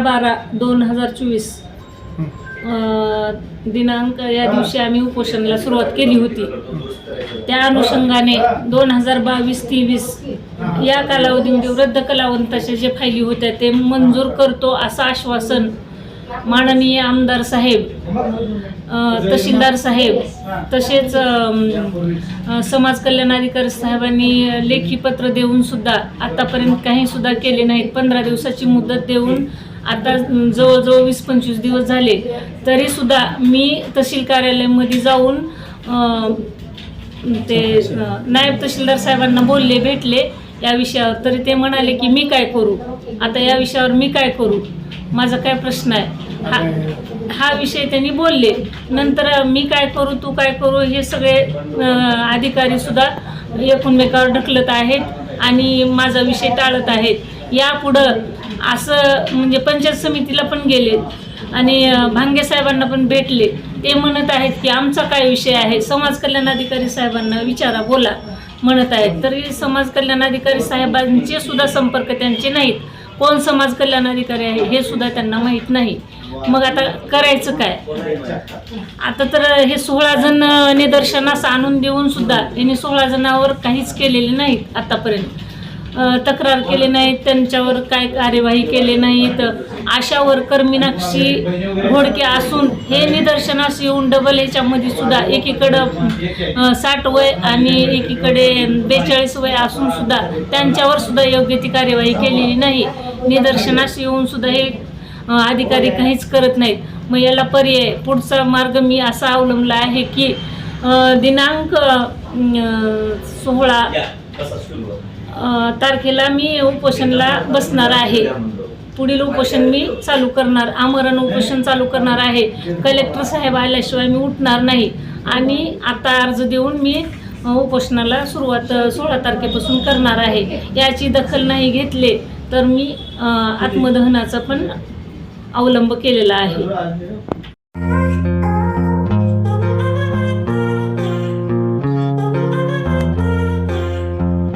बारा दोन हजार चोवीस. दिनांक या दिवशी आम्ही उपोषणाला सुरुवात केली होती. त्या अनुषंगाने दोन हजार बावीस तेवीस या कालावधीमध्ये वृद्ध कलावंताच्या जे फायली होत्या ते मंजूर करतो असं आश्वासन माननीय आमदार साहेब तहसीलदार साहेब तसेच समाज कल्याण अधिकारी साहेबांनी लेखी पत्र देऊन सुद्धा आतापर्यंत काही सुद्धा केले नाहीत. पंधरा दिवसाची मुदत देऊन आता जवळजवळ वीस पंचवीस दिवस झाले. तरी सुद्धा मी तहसील कार्यालयामध्ये जाऊन ते नायब तहसीलदार साहेबांना बोलले भेटले. या विषयावर तरी ते म्हणाले की मी काय करू? आता या विषयावर मी काय करू? माझा काय प्रश्न आहे? हा हा विषय त्यांनी बोलले. नंतर मी काय करू तू काय करू हे सगळे अधिकारी सुद्धा एकमेकावर ढकलत आहेत आणि माझा विषय टाळत आहेत. यापुढं असं म्हणजे पंचायत समितीला पण गेले आणि भांगे साहेबांना पण भेटले. ते म्हणत आहेत की आमचा काय विषय आहे? समाज कल्याण अधिकारी साहेबांना विचारा बोला. म्हणत आहेत. तरी समाज कल्याण अधिकारी साहेबांचे सुद्धा संपर्क त्यांचे नाहीत. कोण समाज कल्याण अधिकारी आहे हे सुद्धा त्यांना माहीत नाही. मग आता करायचं काय? आता तर हे सोळा जण निदर्शनास आणून देऊन सुद्धा यांनी सोळा जणांवर काहीच केलेले नाहीत आतापर्यंत. तक्रार केली नाही त्यांच्यावर काय कार्यवाही केले नाहीत. आशावर वर्कर मीनाक्षी घोडके असून हे निदर्शनास येऊन डबल ह्याच्यामध्ये सुद्धा एकीकडं साठ वय आणि एकीकडे बेचाळीस वय असून सुद्धा त्यांच्यावर सुद्धा योग्य ती कार्यवाही केलेली नाही. निदर्शनास येऊन सुद्धा हे अधिकारी काहीच करत नाहीत. मग याला पर्याय पुढचा मार्ग मी असा अवलंबला आहे की दिनांक अ, तारखेला मी उपोषणला बसणार आहे. पुढील उपोषण मी चालू करणार आमरण उपोषण चालू करणार आहे. कलेक्टर साहेब आल्याशिवाय मी उठणार नाही. आणि आता अर्ज देऊन मी उपोषणाला सुरुवात सोळा तारखेपासून करणार आहे. याची दखल नाही घेतले. तर मी आत्मदहनाचा पण अवलंब केलेला आहे.